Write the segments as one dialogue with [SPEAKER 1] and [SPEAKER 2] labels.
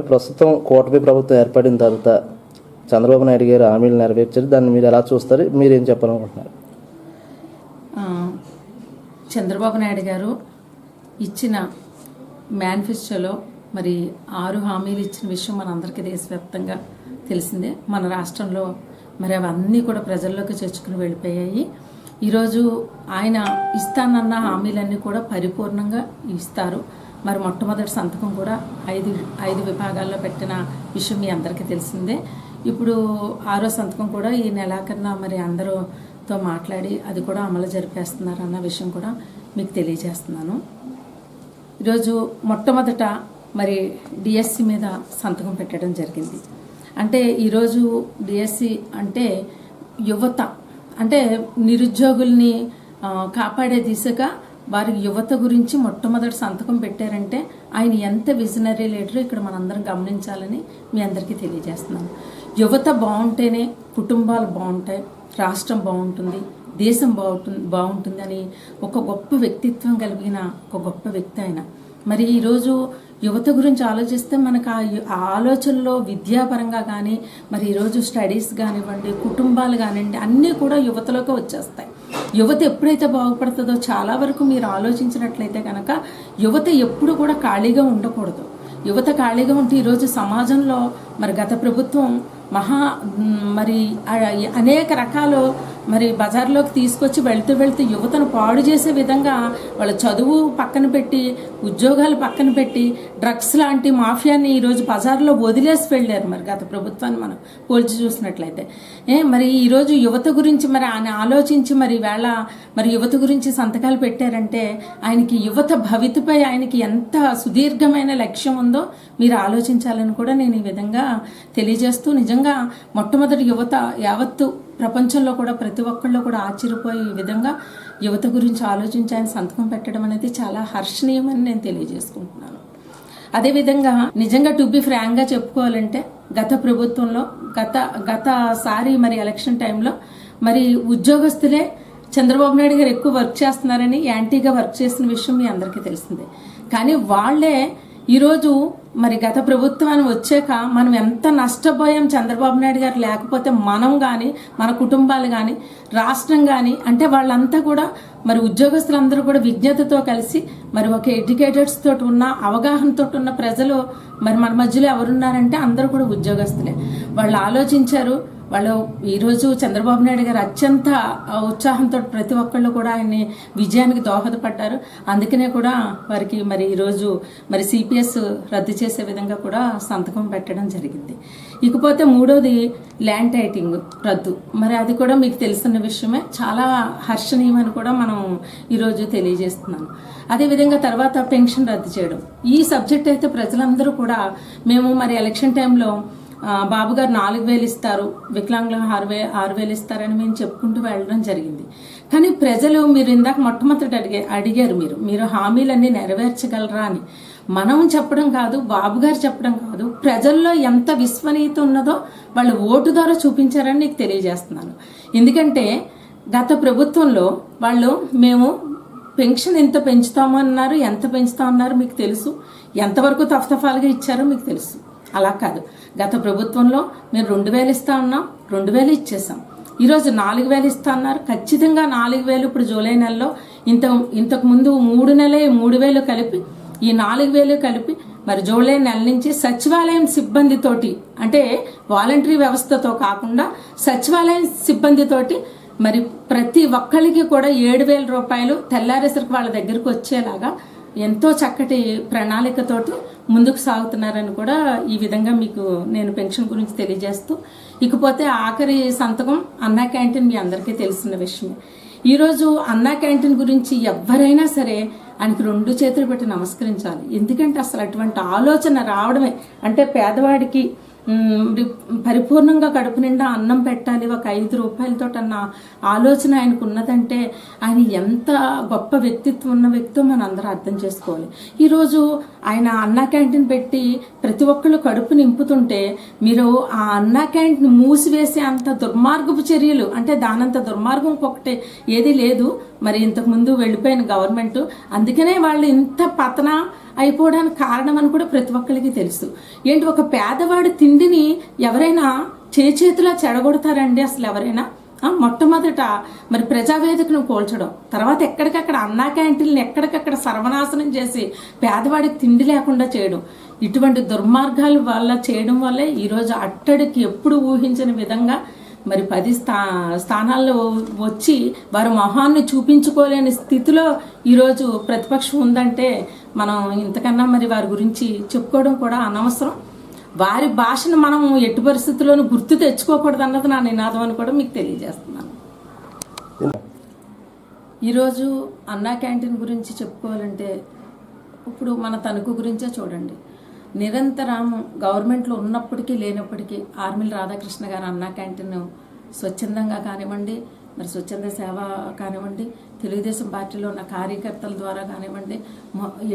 [SPEAKER 1] గారు ప్రస్తుతం కూటమి ప్రభుత్వం ఏర్పడిన తర్వాత చంద్రబాబు నాయుడు గారు హామీలు నెరవేర్చారు. దాన్ని మీరు ఎలా చూస్తారు? మీరు ఏం చెప్పాలనుకుంటున్నారు
[SPEAKER 2] చంద్రబాబు నాయుడు గారు ఇచ్చిన మేనిఫెస్టోలో మరి ఆరు హామీలు ఇచ్చిన విషయం మనందరికీ దేశవ్యాప్తంగా తెలిసిందే. మన రాష్ట్రంలో మరి అవన్నీ కూడా ప్రజల్లోకి చేర్చుకుని వెళ్ళిపోయాయి. ఈరోజు ఆయన ఇస్తానన్న హామీలన్నీ కూడా పరిపూర్ణంగా ఇస్తారు. మరి మొట్టమొదటి సంతకం కూడా ఐదు ఐదు విభాగాల్లో పెట్టిన విషయం మీ అందరికీ తెలిసిందే. ఇప్పుడు ఆరో సంతకం కూడా ఈ నెలాఖరున మరి అందరూతో మాట్లాడి అది కూడా అమలు జరిపేస్తున్నారు అన్న విషయం కూడా మీకు తెలియజేస్తున్నాను. ఈరోజు మొట్టమొదట మరి డిఎస్సి మీద సంతకం పెట్టడం జరిగింది. అంటే ఈరోజు డిఎస్సి అంటే యువత అంటే నిరుద్యోగుల్ని కాపాడే దిశగా వారి యువత గురించి మొట్టమొదటి సంతకం పెట్టారంటే ఆయన ఎంత విజనరీ లీడర్ ఇక్కడ మనందరం గమనించాలని మీ అందరికీ తెలియజేస్తున్నాను. యువత బాగుంటేనే కుటుంబాలు బాగుంటాయి రాష్ట్రం బాగుంటుంది దేశం బాగుంటుంది బాగుంటుంది అని ఒక గొప్ప వ్యక్తిత్వం కలిగిన ఒక గొప్ప వ్యక్తి ఆయన. మరి ఈరోజు యువత గురించి ఆలోచిస్తే మనకు ఆ యు- ఆ ఆలోచనలో విద్యాపరంగా కానీ మరి ఈరోజు స్టడీస్ కానివ్వండి కుటుంబాలు కానివ్వండి అన్నీ కూడా యువతలోకి వచ్చేస్తాయి. యువత ఎప్పుడైతే బాగుపడుతుందో చాలా వరకు మీరు ఆలోచించినట్లయితే కనుక యువత ఎప్పుడు కూడా ఖాళీగా ఉండకూడదు. యువత ఖాళీగా ఉంటే ఈరోజు సమాజంలో మరి గత ప్రభుత్వం మహా మరి ఆ- అనేక రకాలు మరి బజార్లోకి తీసుకొచ్చి వెళ్తూ వెళ్తూ యువతను పాడు చేసే విధంగా వాళ్ళ చదువు పక్కన పెట్టి ఉద్యోగాలు పక్కన పెట్టి డ్రగ్స్ లాంటి మాఫియాని ఈరోజు బజార్లో వదిలేసి వెళ్ళారు మరి గత ప్రభుత్వాన్ని మనం పోల్చి చూసినట్లయితే. ఏ మరి ఈరోజు యువత గురించి మరి ఆయన ఆలోచించి మరి వేళ మరి యువత గురించి సంతకాలు పెట్టారంటే ఆయనకి యువత భవితపై ఆయనకి ఎంత సుదీర్ఘమైన లక్ష్యం ఉందో మీరు ఆలోచించాలని కూడా నేను ఈ విధంగా తెలియజేస్తూ నిజంగా మొట్టమొదటి యువత యావత్తు ప్రపంచంలో కూడా ప్రతి ఒక్కళ్ళు కూడా ఆశ్చర్యపోయే విధంగా యువత గురించి ఆలోచించి ఆయన సంతకం పెట్టడం అనేది చాలా హర్షణీయమని నేను తెలియజేసుకుంటున్నాను. అదేవిధంగా నిజంగా టు బి ఫ్రాంక్గా చెప్పుకోవాలంటే గత ప్రభుత్వంలో గత గతసారి మరి ఎలక్షన్ టైంలో మరి ఉద్యోగస్తులే చంద్రబాబు నాయుడు గారు ఎక్కువ వర్క్ చేస్తున్నారని యాంటీగా వర్క్ చేసిన విషయం మీ అందరికీ తెలిసిందే. కానీ వాళ్ళే ఈరోజు మరి గత ప్రభుత్వాన్ని వచ్చాక మనం ఎంత నష్టపోయాం చంద్రబాబు నాయుడు గారు లేకపోతే మనం కానీ మన కుటుంబాలు కానీ రాష్ట్రం కానీ అంటే వాళ్ళంతా కూడా మరి ఉద్యోగస్తులందరూ కూడా విజ్ఞతతో కలిసి మరి ఒక ఎడ్యుకేటర్స్ తోటి ఉన్న అవగాహనతో ఉన్న ప్రజలు మరి మన మధ్యలో ఎవరున్నారంటే అందరూ కూడా ఉద్యోగస్తులే. వాళ్ళు ఆలోచించారు వాళ్ళు ఈరోజు చంద్రబాబు నాయుడు గారు అత్యంత ఉత్సాహంతో ప్రతి ఒక్కళ్ళు కూడా ఆయన్ని విజయానికి దోహదపడ్డారు. అందుకనే కూడా వారికి మరి ఈరోజు మరి సిపిఎస్ రద్దు చేసే విధంగా కూడా సంతకం పెట్టడం జరిగింది. ఇకపోతే మూడోది ల్యాండ్ టైటింగ్ రద్దు. మరి అది కూడా మీకు తెలిసిన విషయమే. చాలా హర్షణీయమని కూడా మనం ఈరోజు తెలియజేస్తున్నాను అదేవిధంగా తర్వాత పెన్షన్ రద్దు చేయడం. ఈ సబ్జెక్ట్ అయితే ప్రజలందరూ కూడా మేము మరి ఎలక్షన్ టైంలో బాబు గారు నాలుగు వేలు ఇస్తారు. వికలాంగులకు ఆరు వే ఆరు వేలు ఇస్తారని మేము చెప్పుకుంటూ వెళ్ళడం జరిగింది. కానీ ప్రజలు మీరు ఇందాక మొట్టమొదటి అడిగే అడిగారు మీరు. మీరు హామీలన్నీ నెరవేర్చగలరా అని. మనం చెప్పడం కాదు బాబు గారు చెప్పడం కాదు ప్రజల్లో ఎంత విశ్వనీయత ఉన్నదో వాళ్ళు ఓటు ద్వారా చూపించారని నీకు తెలియజేస్తున్నాను. ఎందుకంటే గత ప్రభుత్వంలో వాళ్ళు మేము పెన్షన్ ఎంత పెంచుతామన్నారు ఎంత పెంచుతామన్నారు మీకు తెలుసు. ఎంతవరకు తఫతఫాలుగా ఇచ్చారో మీకు తెలుసు. అలా కాదు. గత ప్రభుత్వంలో మేము రెండు వేలు ఇస్తా ఉన్నాం రెండు వేలు ఇచ్చేసాం. ఈరోజు నాలుగు వేలు ఇస్తా అన్నారు. ఖచ్చితంగా నాలుగు వేలు ఇప్పుడు జూలై నెలలో ఇంత ఇంతకు ముందు మూడు నెలలే మూడు వేలు కలిపి ఈ నాలుగు వేలు కలిపి మరి జూలై నెల నుంచి సచివాలయం సిబ్బందితోటి అంటే వాలంటరీ వ్యవస్థతో కాకుండా సచివాలయం సిబ్బందితోటి మరి ప్రతి ఒక్కరికి కూడా ఏడు వేల రూపాయలు తెల్లారేసరికి వాళ్ళ దగ్గరకు వచ్చేలాగా ఎంతో చక్కటి ప్రణాళికతోటి ముందుకు సాగుతున్నారని కూడా ఈ విధంగా మీకు నేను పెన్షన్ గురించి తెలియజేస్తూ ఇకపోతే ఆఖరి సంతకం అన్నా క్యాంటీన్ మీ అందరికీ తెలిసిన విషయమే. ఈరోజు అన్నా క్యాంటీన్ గురించి ఎవరైనా సరే ఆయనకి రెండు చేతులు పెట్టి నమస్కరించాలి. ఎందుకంటే అసలు అటువంటి ఆలోచన రావడమే అంటే పేదవాడికి పరిపూర్ణంగా కడుపు నిండా అన్నం పెట్టాలి ఒక ఐదు రూపాయలతో అన్న ఆలోచన ఆయనకు ఉన్నదంటే ఆయన ఎంత గొప్ప వ్యక్తిత్వం ఉన్న వ్యక్తో మనం అందరూ అర్థం చేసుకోవాలి. ఈరోజు ఆయన అన్నా క్యాంటీన్ పెట్టి ప్రతి ఒక్కళ్ళు కడుపు నింపుతుంటే మీరు ఆ అన్నా క్యాంటీన్ మూసివేసే అంత దుర్మార్గపు చర్యలు అంటే దానంత దుర్మార్గం ఇంకొకటి ఏది లేదు. మరి ఇంతకు ముందు వెళ్ళిపోయిన గవర్నమెంట్ అందుకనే వాళ్ళు ఇంత పతన అయిపోవడానికి కారణం అని కూడా ప్రతి ఒక్కరికి తెలుసు. ఏంటి ఒక పేదవాడు తిని తిండిని ఎవరైనా చేతిలో చెడగొడతారండి అసలు ఎవరైనా? మొట్టమొదట మరి ప్రజావేదికను కూల్చడం తర్వాత ఎక్కడికక్కడ అన్నా క్యాంటీన్లు ఎక్కడికక్కడ సర్వనాశనం చేసి పేదవాడికి తిండి లేకుండా చేయడం. ఇటువంటి దుర్మార్గాల వల్ల చేయడం వల్లే ఈరోజు అట్టడికి ఎప్పుడు ఊహించని విధంగా మరి పది స్థా స్థానాల్లో వచ్చి వారి మొహాన్ని చూపించుకోలేని స్థితిలో ఈరోజు ప్రతిపక్షం ఉందంటే మనం ఇంతకన్నా మరి వారి గురించి చెప్పుకోవడం కూడా అనవసరం. వారి భాషను మనం ఎట్టి పరిస్థితుల్లోనూ గుర్తు తెచ్చుకోకూడదు అన్నది నా నినాదం అని కూడా మీకు తెలియజేస్తున్నాను. ఈరోజు అన్నా క్యాంటీన్ గురించి చెప్పుకోవాలంటే ఇప్పుడు మన తణుకు గురించే చూడండి. నిరంతరం గవర్నమెంట్లో ఉన్నప్పటికీ లేనప్పటికీ ఆర్మిల్ రాధాకృష్ణ గారు అన్నా క్యాంటీన్ స్వచ్ఛందంగా కానివ్వండి మరి స్వచ్ఛంద సేవ కానివ్వండి తెలుగుదేశం పార్టీలో ఉన్న కార్యకర్తల ద్వారా కానివ్వండి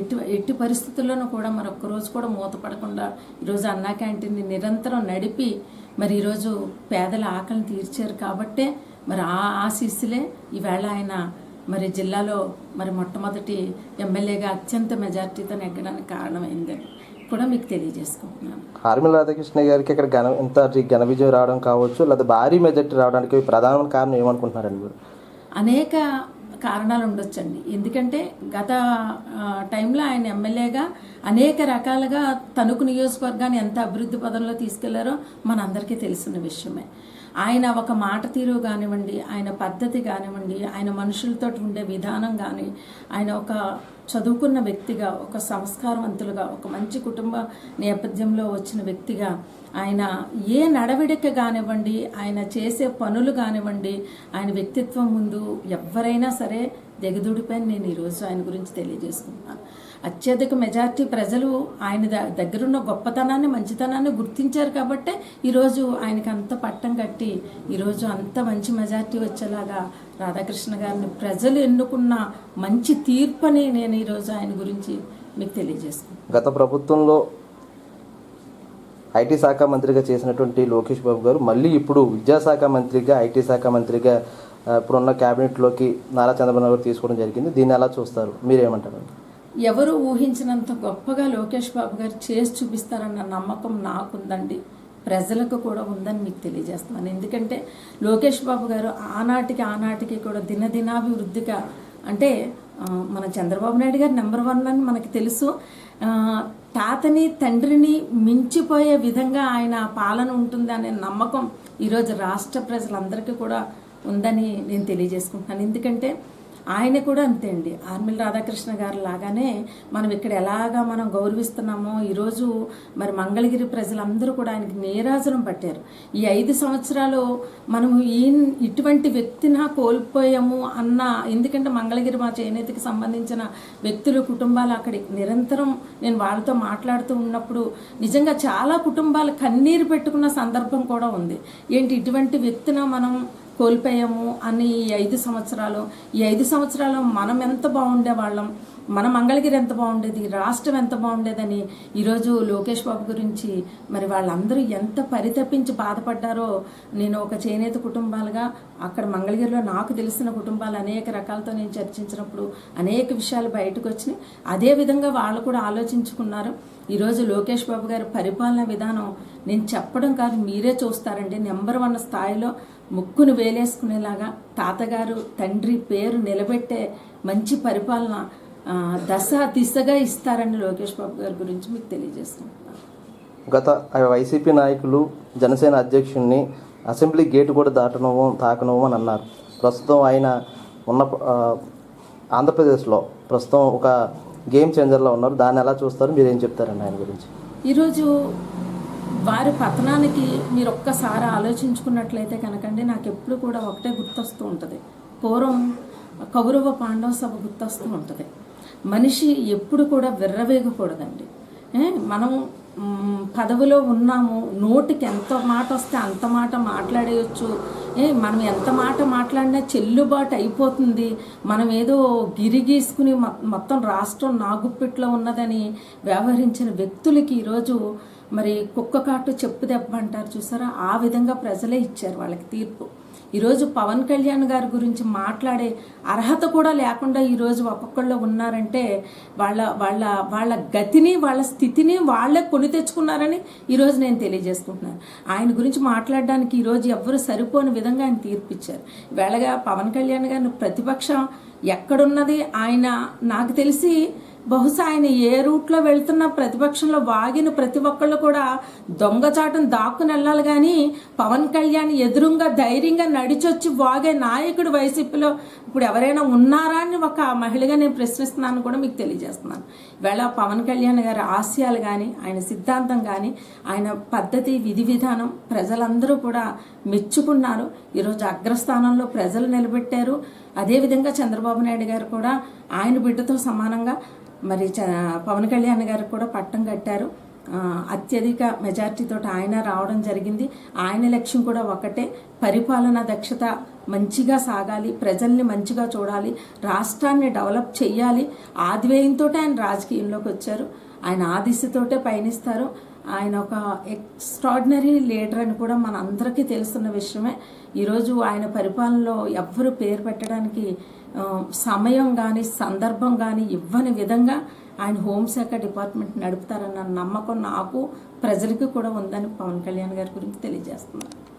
[SPEAKER 2] ఎట్టి ఎట్టి పరిస్థితుల్లోనూ కూడా మరి ఒక్కరోజు కూడా మూతపడకుండా ఈరోజు అన్నా క్యాంటీన్ని నిరంతరం నడిపి మరి ఈరోజు పేదల ఆకలిని తీర్చారు కాబట్టే మరి ఆ ఆశీస్సులే ఈవేళ ఆయన మరి జిల్లాలో మరి మొట్టమొదటి ఎమ్మెల్యేగా అత్యంత మెజార్టీతో నెగ్గడానికి కారణమైందండి. కూడా మీకు తెలియజేసుకుంటున్నాను.
[SPEAKER 1] ఆర్మిల రాధాకృష్ణ గారికి ఇక్కడ ఘన ఇంత ఘన విజయం రావడం కావచ్చు లేదా భారీ మెజార్టీ రావడానికి ప్రధాన కారణం ఏమనుకుంటున్నారండి మీరు?
[SPEAKER 2] అనేక కారణాలు ఉండొచ్చండి. ఎందుకంటే గత టైంలో ఆయన ఎమ్మెల్యేగా అనేక రకాలుగా తణుకు నియోజకవర్గాన్ని ఎంత అభివృద్ధి పదంలో తీసుకెళ్ళారో మనందరికీ తెలిసిన విషయమే. ఆయన ఒక మాట తీరు కానివ్వండి ఆయన పద్ధతి కానివ్వండి ఆయన మనుషులతో ఉండే విధానం కానీ ఆయన ఒక చదువుకున్న వ్యక్తిగా ఒక సంస్కారవంతులుగా ఒక మంచి కుటుంబ నేపథ్యంలో వచ్చిన వ్యక్తిగా ఆయన ఏ నడవడిక కానివ్వండి ఆయన చేసే పనులు కానివ్వండి ఆయన వ్యక్తిత్వం ముందు ఎవరైనా సరే దిగదుడిపై నేను ఈరోజు ఆయన గురించి తెలియజేసుకుంటున్నాను. అత్యధిక మెజార్టీ ప్రజలు ఆయన ద- దగ్గరున్న గొప్పతనాన్ని మంచితనాన్ని గుర్తించారు కాబట్టే ఈరోజు ఆయనకి అంత పట్టం కట్టి ఈరోజు అంత మంచి మెజార్టీ వచ్చేలాగా రాధాకృష్ణ గారిని ప్రజలు ఎన్నుకున్న మంచి తీర్పని నేను ఈరోజు ఆయన గురించి మీకు తెలియజేస్తాను
[SPEAKER 1] గత ప్రభుత్వంలో ఐటీ శాఖ మంత్రిగా చేసినటువంటి లోకేష్ బాబు గారు మళ్ళీ ఇప్పుడు విద్యాశాఖ మంత్రిగా ఐటీ శాఖ మంత్రిగా ఇప్పుడున్న క్యాబినెట్లోకి నారా చంద్రబాబు నాయుడు గారు తీసుకోవడం జరిగింది. దీన్ని ఎలా చూస్తారు? మీరేమంటారు?
[SPEAKER 2] ఎవరు ఊహించినంత గొప్పగా లోకేష్ బాబు గారు చేసి చూపిస్తారన్న నమ్మకం నాకుందండి. ప్రజలకు కూడా ఉందని మీకు తెలియజేస్తున్నాను. ఎందుకంటే లోకేష్ బాబు గారు ఆనాటికి ఆనాటికి కూడా దినదినాభివృద్ధిగా అంటే మన చంద్రబాబు నాయుడు గారు నెంబర్ వన్ అని మనకి తెలుసు. తాతని తండ్రిని మించిపోయే విధంగా ఆయన పాలన ఉంటుంది అనే నమ్మకం ఈరోజు రాష్ట్ర ప్రజలందరికీ కూడా ఉందని నేను తెలియజేసుకుంటున్నాను. ఎందుకంటే ఆయన కూడా అంతే అండి. ఆర్మిల్ రాధాకృష్ణ గారు లాగానే మనం ఇక్కడ ఎలాగా మనం గౌరవిస్తున్నామో ఈరోజు మరి మంగళగిరి ప్రజలందరూ కూడా ఆయనకి నీరాజనం పట్టారు. ఈ ఐదు సంవత్సరాలు మనము ఈ ఇటువంటి వ్యక్తిన కోల్పోయాము అన్న ఎందుకంటే మంగళగిరి మా చేనేతకి సంబంధించిన వ్యక్తులు కుటుంబాలు అక్కడి నిరంతరం నేను వాళ్ళతో మాట్లాడుతూ ఉన్నప్పుడు నిజంగా చాలా కుటుంబాలు కన్నీరు పెట్టుకున్న సందర్భం కూడా ఉంది. ఏంటి ఇటువంటి వ్యక్తిన మనం కోల్పోయాము అని ఈ ఐదు సంవత్సరాలు. ఈ ఐదు సంవత్సరాలు మనం ఎంత బాగుండే వాళ్ళం మన మంగళగిరి ఎంత బాగుండేది? రాష్ట్రం ఎంత బాగుండేదని ఈరోజు లోకేష్ బాబు గురించి మరి వాళ్ళందరూ ఎంత పరితపించి బాధపడ్డారో నేను ఒక చేనేత కుటుంబాలుగా అక్కడ మంగళగిరిలో నాకు తెలిసిన కుటుంబాలు అనేక రకాలతో నేను చర్చించినప్పుడు అనేక విషయాలు బయటకు వచ్చినాయి. అదే విధంగా వాళ్ళు కూడా ఆలోచించుకున్నారు. ఈరోజు లోకేష్ బాబు గారి పరిపాలన విధానం నేను చెప్పడం కాదు మీరే చూస్తారండి. నెంబర్ వన్ స్థాయిలో ముక్కును వేలేసుకునేలాగా తాతగారు తండ్రి పేరు నిలబెట్టే మంచి పరిపాలన దశ దిశగా ఇస్తారని లోకేష్ బాబు గారి గురించి మీకు తెలియజేసుకుంటున్నాను
[SPEAKER 1] గత వైసీపీ నాయకులు జనసేన అధ్యక్షుడిని అసెంబ్లీ గేటు కూడా దాటనము తాకనము అని అన్నారు. ప్రస్తుతం ఆయన ఉన్న ఆంధ్రప్రదేశ్లో ప్రస్తుతం ఒక గేమ్ చేంజర్లో ఉన్నారు. దాన్ని ఎలా చూస్తారు? మీరు ఏం చెప్తారండి ఆయన గురించి?
[SPEAKER 2] ఈరోజు వారి పతనానికి మీరు ఒక్కసారి ఆలోచించుకున్నట్లయితే కనుకండి నాకు ఎప్పుడు కూడా ఒకటే గుర్తొస్తూ ఉంటుంది. పూర్వం కౌరవ పాండవ సభ గుర్తొస్తూ ఉంటుంది. మనిషి ఎప్పుడు కూడా విర్రవేగకూడదండి. ఏ, మనం పదవిలో ఉన్నాము. నోటికి ఎంత మాట వస్తే అంత మాట మాట్లాడేయచ్చు. ఏ మనం ఎంత మాట మాట్లాడినా చెల్లుబాటు అయిపోతుంది. మనం ఏదో గిరి గీసుకుని మొత్తం రాష్ట్రం నాగుప్పిట్లో ఉన్నదని వ్యవహరించిన వ్యక్తులకి ఈరోజు మరి కుక్క కాటు చెప్పు దెబ్బ అంటారు చూసారా? ఆ విధంగా ప్రజలే ఇచ్చారు వాళ్ళకి తీర్పు. ఈరోజు పవన్ కళ్యాణ్ గారి గురించి మాట్లాడే అర్హత కూడా లేకుండా ఈరోజు ఒక్కొక్కళ్ళు ఉన్నారంటే వాళ్ళ వాళ్ళ వాళ్ళ గతిని వాళ్ళ స్థితిని వాళ్ళే కొని తెచ్చుకున్నారని ఈరోజు నేను తెలియజేసుకుంటున్నాను. ఆయన గురించి మాట్లాడడానికి ఈరోజు ఎవ్వరు సరిపోని విధంగా ఆయన తీర్పిచ్చారు. వేళగా పవన్ కళ్యాణ్ గారిని ప్రతిపక్షం ఎక్కడున్నది ఆయన నాకు తెలిసి బహుశా ఆయన ఏ రూట్లో వెళ్తున్న ప్రతిపక్షంలో వాగిన ప్రతి ఒక్కళ్ళు కూడా దొంగచాటును దాక్కుని వెళ్ళాలి కానీ పవన్ కళ్యాణ్ ఎదురుగా ధైర్యంగా నడిచొచ్చి వాగే నాయకుడు వైసీపీలో ఇప్పుడు ఎవరైనా ఉన్నారా అని ఒక మహిళగా నేను ప్రశ్నిస్తున్నాను కూడా మీకు తెలియజేస్తున్నాను. వేళ పవన్ కళ్యాణ్ గారి ఆశయాలు కానీ ఆయన సిద్ధాంతం కానీ ఆయన పద్ధతి విధి విధానం ప్రజలందరూ కూడా మెచ్చుకున్నారు. ఈరోజు అగ్రస్థానంలో ప్రజలు నిలబెట్టారు. అదేవిధంగా చంద్రబాబు నాయుడు గారు కూడా ఆయన బిడ్డతో సమానంగా మరి చ- పవన్ కళ్యాణ్ గారికి కూడా పట్టం కట్టారు. అత్యధిక మెజార్టీతో ఆయన రావడం జరిగింది. ఆయన లక్ష్యం కూడా ఒకటే పరిపాలనా దక్షత మంచిగా సాగాలి ప్రజల్ని మంచిగా చూడాలి రాష్ట్రాన్ని డెవలప్ చేయాలి ఆదివేయంతో ఆయన రాజకీయంలోకి వచ్చారు. ఆయన ఆదిశతోటే పయనిస్తారు. ఆయన ఒక ఎక్స్ట్రాడినరీ లీడర్ అని కూడా మన అందరికీ తెలుస్తున్న విషయమే. ఈరోజు ఆయన పరిపాలనలో ఎవ్వరు పేరు పెట్టడానికి సమయం కానీ సందర్భం కానీ ఇవ్వని విధంగా ఆయన హోంశాఖ డిపార్ట్మెంట్ నడుపుతారన్న నమ్మకం నాకు ప్రజలకు కూడా ఉందని పవన్ కళ్యాణ్ గారి గురించి తెలియజేస్తున్నాను